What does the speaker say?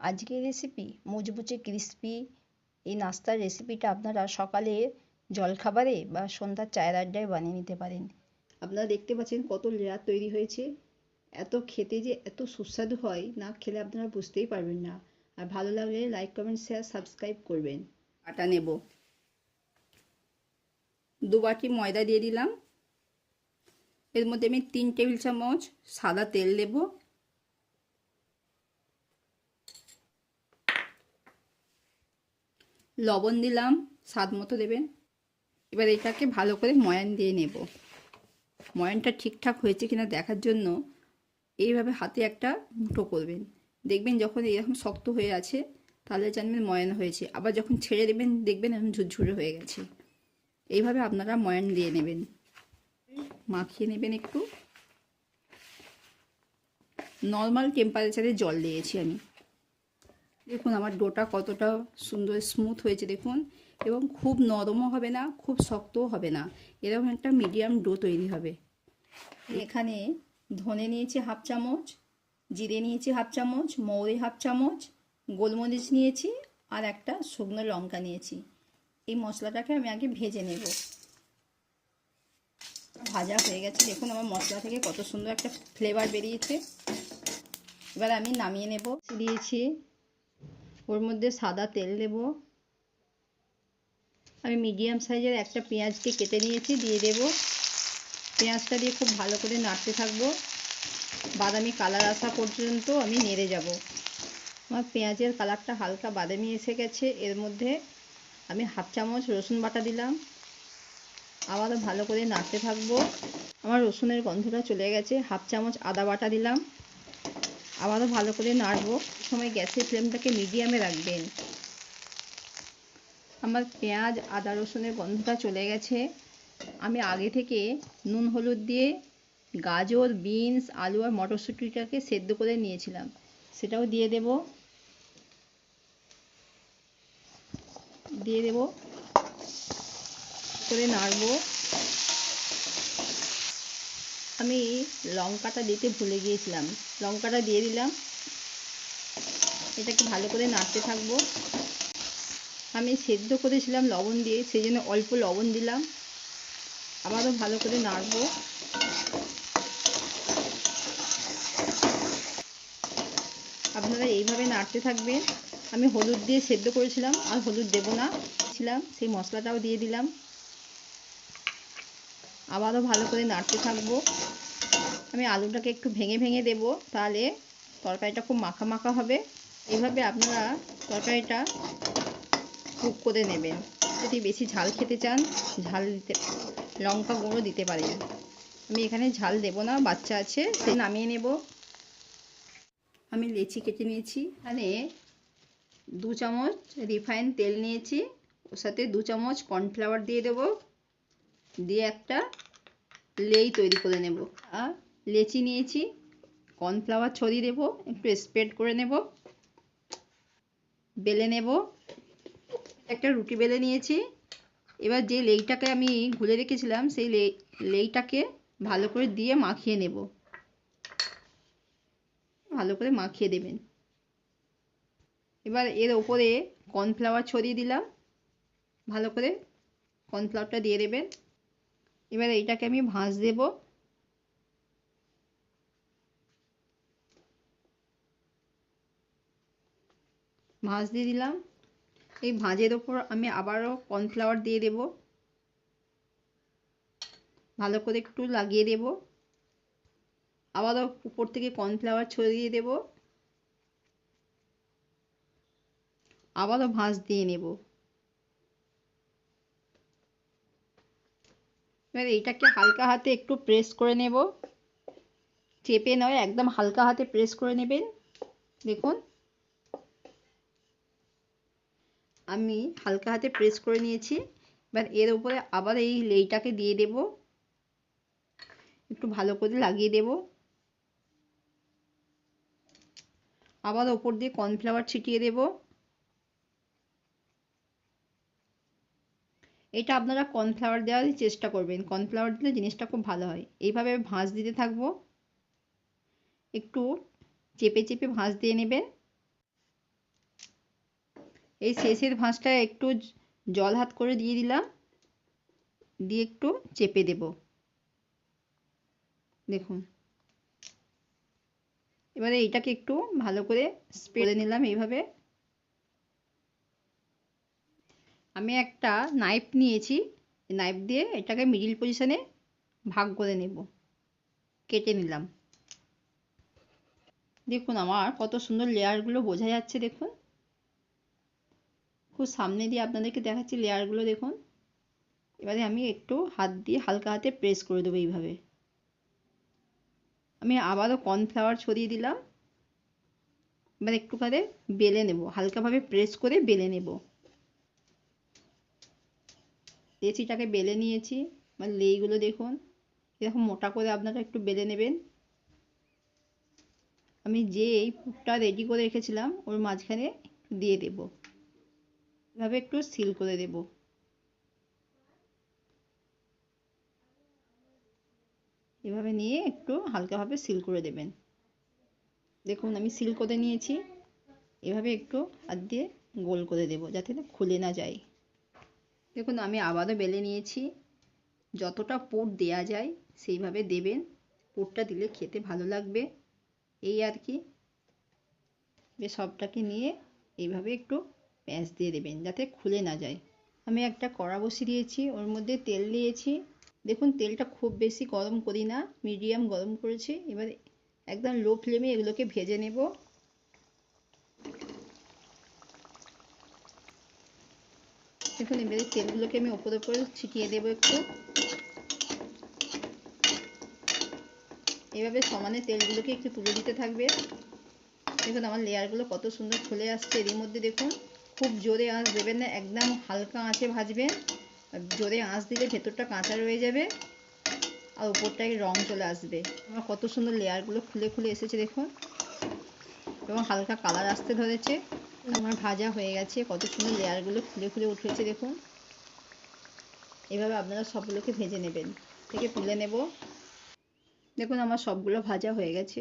আজকের রেসিপি মুচমুচে ক্রিস্পি এই নাস্তার রেসিপিটা আপনারা সকালে জলখাবারে বা সন্ধ্যার চায়ের আড্ডায় বানিয়ে নিতে পারেন। আপনারা দেখতে পাচ্ছেন কত লেয়ার তৈরি হয়েছে। এত খেতে যে এত সুস্বাদু হয় না খেলে আপনারা বুঝতেই পারবেন না। আর ভালো লাগলে লাইক কমেন্ট শেয়ার সাবস্ক্রাইব করবেন। আটা নেব। দু বাটি ময়দা দিয়ে দিলাম। এর মধ্যে আমি তিন টেবিল চামচ সাদা তেল দেবো। লবণ দিলাম, স্বাদ মতো দেবেন এবার এটাকে ভালো করে ময়ান দিয়ে নেব। ময়ানটা ঠিকঠাক হয়েছে কিনা দেখার জন্য এইভাবে হাতে একটা মুঠো করবেন। দেখবেন যখন এরকম শক্ত হয়ে আছে, তাহলে জানবেন ময়ান হয়েছে। আবার যখন ছেড়ে দেবেন, দেখবেন এখন ঝুরঝুরে হয়ে গেছে। এইভাবে আপনারা ময়ান দিয়ে নেবেন। মাখিয়ে নেবেন একটু। নর্মাল টেম্পারেচারে জল দিয়েছি আমি। দেখুন, আমার ডোটা কতটা সুন্দর স্মুথ হয়েছে, দেখুন। এবং খুব নরমও হবে না, খুব শক্তও হবে না। এরকম একটা মিডিয়াম ডো তৈরি হবে। এখানে ধনে নিয়েছি হাফ চামচ, জিরে নিয়েছি হাফ চামচ, মৌরি হাফ চামচ, গোলমরিচ নিয়েছি আর একটা শুকনো লঙ্কা নিয়েছি। এই মশলাটাকে আমি আগে ভেজে নেব। ভাজা হয়ে গেছে। দেখুন, আমার মশলা থেকে কত সুন্দর একটা ফ্লেভার বেরিয়েছে। এবার আমি নামিয়ে নেব। দিয়েছি ওর মধ্যে সাদা তেল দেব। আমি মিডিয়াম সাইজের একটা পেঁয়াজকে কেটে নিয়েছি, দিয়ে দেব। পেঁয়াজটা দিয়ে খুব ভালো করে নাড়তে থাকব। বাদামি কালার আসা পর্যন্ত আমি নেড়ে যাব। আমার পেঁয়াজের কালারটা হালকা বাদামি এসে গেছে। এর মধ্যে আমি হাফ চামচ রসুন বাটা দিলাম। আবারও ভালো করে নাড়তে থাকব। আমার রসুনের গন্ধটা চলে গেছে। হাফ চামচ আদা বাটা দিলাম। আবারও ভালো করে নাড়বো। সময় গ্যাসের ফ্লেমটাকে মিডিয়ামে রাখবেন। আমার পেঁয়াজ, আদা, রসুনের গন্ধটা চলে গেছে। আমি আগে থেকে নুন, হলুদ দিয়ে গাজর, বিনস, আলু আর মটরশুঁটিটাকে সেদ্ধ করে নিয়েছিলাম। সেটাও দিয়ে দেব। দিয়ে দেব। করে নাড়বো। আমি লঙ্কাটা দিতে ভুলে গিয়েছিলাম। লঙ্কাটা দিয়ে দিলাম। এটাকে ভালো করে নাড়তে থাকব। আমি সেদ্ধ করেছিলাম লবণ দিয়ে, সেই জন্য অল্প লবণ দিলাম। আবারও ভালো করে নাড়বো। আপনারা এইভাবে নাড়তে থাকবেন। আমি হলুদ দিয়ে সেদ্ধ করেছিলাম, আর হলুদ দেবো না। ছিলাম, সেই মশলাটাও দিয়ে দিলাম। আবারও ভালো করে নাড়তে থাকব। আমি আলুটাকে একটু ভেঙে ভেঙে দেব, তাহলে তরকারিটা খুব মাখা মাখা হবে। এইভাবে আপনারা তরকারিটা কুক করে নেবেন। যদি বেশি ঝাল খেতে চান, ঝাল দিতে, লঙ্কা গুঁড়ো দিতে পারেন। আমি এখানে ঝাল দেব না, বাচ্চা আছে, সে নামিয়ে নেব। আমি লেচি কেটে নিয়েছি। এখানে দু চামচ রিফাইন তেল নিয়েছি। ওর সাথে দু চামচ কর্নফ্লাওয়ার দিয়ে দেব। দিয়ে একটা লেই তৈরি করে নেব। আর লেচি নিয়েছি, কর্নফ্লাওয়ার ছড়িয়ে দেবো, একটু স্প্রেড করে নেব, বেলে নেব। একটা রুটি বেলে নিয়েছি। এবার যে লেইটাকে আমি ঘুলে রেখেছিলাম, সেই লেইটাকে ভালো করে দিয়ে মাখিয়ে নেব। ভালো করে মাখিয়ে দেবেন। এবার এর ওপরে কর্নফ্লাওয়ার ছড়িয়ে দিলাম। ভালো করে কর্নফ্লাওয়ারটা দিয়ে দেবেন। এবার এইটাকে আমি ভাঁজ দেবো। ভাঁজ দিয়ে দিলাম। এই ভাঁজের ওপর আমি আবারও কর্নফ্লাওয়ার দিয়ে দেব। ভালো করে একটু লাগিয়ে দেব। আবারও উপর থেকে কর্নফ্লাওয়ার ছড়িয়ে দেব। আবারও ভাঁজ দিয়ে নেব। এবার এইটাকে হালকা হাতে একটু প্রেস করে নেব। চেপে নয়, একদম হালকা হাতে প্রেস করে নেবেন। দেখুন। আমি হালকা হাতে প্রেস করে নিয়েছি। এবার এর উপরে আবার এই লেইটাকে দিয়ে দেব। একটু ভালো করে লাগিয়ে দেব। আবার ওপর দিয়ে কর্নফ্লাওয়ার ছিটিয়ে দেব। এটা আপনারা কর্নফ্লাওয়ার দেওয়ারই চেষ্টা করবেন। কর্নফ্লাওয়ার দিলে জিনিসটা খুব ভালো হয়। এইভাবে ভাঁজ দিতে থাকব। একটু চেপে চেপে ভাঁজ দিয়ে নেবেন। এই শেষের ভাঁজটা একটু জল হাত করে দিয়ে দিলাম। দিয়ে একটু চেপে দেব। দেখুন। এবারে এইটাকে একটু ভালো করে স্প্রে নিলাম এইভাবে। আমি একটা নাইফ নিয়েছি। নাইফ দিয়ে এটাকে মিডিল পজিশনে ভাগ করে নেব। কেটে নিলাম। দেখুন আমার কত সুন্দর লেয়ারগুলো বোঝা যাচ্ছে, দেখুন। খুব সামনে দিয়ে আপনাদেরকে দেখাচ্ছি লেয়ারগুলো দেখুন। এবারে আমি একটু হাত দিয়ে হালকা হাতে প্রেস করে দেবো এইভাবে। আমি আবারও কর্নফ্লাওয়ার ছড়িয়ে দিলাম। এবার একটুখানি বেলে নেব, হালকাভাবে প্রেস করে বেলে নেব। লেচিটাকে বেলে নিয়েছি। মানে লেইগুলো দেখুন। এরকম মোটা করে আপনারা একটু বেলে নেবেন। আমি যে এই পুরটা রেডি করে রেখেছিলাম, ওর মাঝখানে দিয়ে দেব। এভাবে একটু সিল করে দেব। এভাবে নিয়ে একটু হালকাভাবে সিল করে দেবেন। দেখুন, আমি সিল করে নিয়েছি। এভাবে একটু হাত দিয়ে গোল করে দেব, যাতে না খুলে না যায়। দেখুন, আমি আবারও বেলে নিয়েছি। যতটা পুর দেয়া যায়, সেইভাবে দেবেন। পুরটা দিলে খেতে ভালো লাগবে। এই আর কি। সবটাকে নিয়ে এইভাবে একটু প্যাঁচ দিয়ে দেবেন, যাতে খুলে না যায়। আমি একটা কড়া বসিয়ে দিয়েছি, ওর মধ্যে তেল দিয়েছি। দেখুন, তেলটা খুব বেশি গরম করি না, মিডিয়াম গরম করেছি। এবার একদম লো ফ্লেমে এগুলোকে ভেজে নেব। দেখুন এবারে তেলগুলোকে আমি ওপরে ওপরে ছিটিয়ে দেবো একটু। এভাবে সমানে তেলগুলোকে একটু তুলে দিতে থাকবে। দেখুন আমার লেয়ারগুলো কত সুন্দর খুলে আসছে এরই মধ্যে দেখুন। খুব জোরে আঁচ দেবেন না, একদম হালকা আঁচে ভাজবেন। জোরে আঁচ দিলে ভেতরটা কাঁচা রয়ে যাবে আর উপরটায় রং চলে আসবে। আমার কত সুন্দর লেয়ারগুলো খুলে খুলে এসেছে দেখুন। এবং হালকা কালার আসতে ধরেছে। আমার ভাজা হয়ে গেছে। কত সুন্দর লেয়ারগুলো ফুলে ফুলে উঠেছে, দেখুন। এভাবে আপনারা সবগুলোকে ভেজে নেবেন। থেকে তুলে নেব। দেখুন, আমার সবগুলো ভাজা হয়ে গেছে।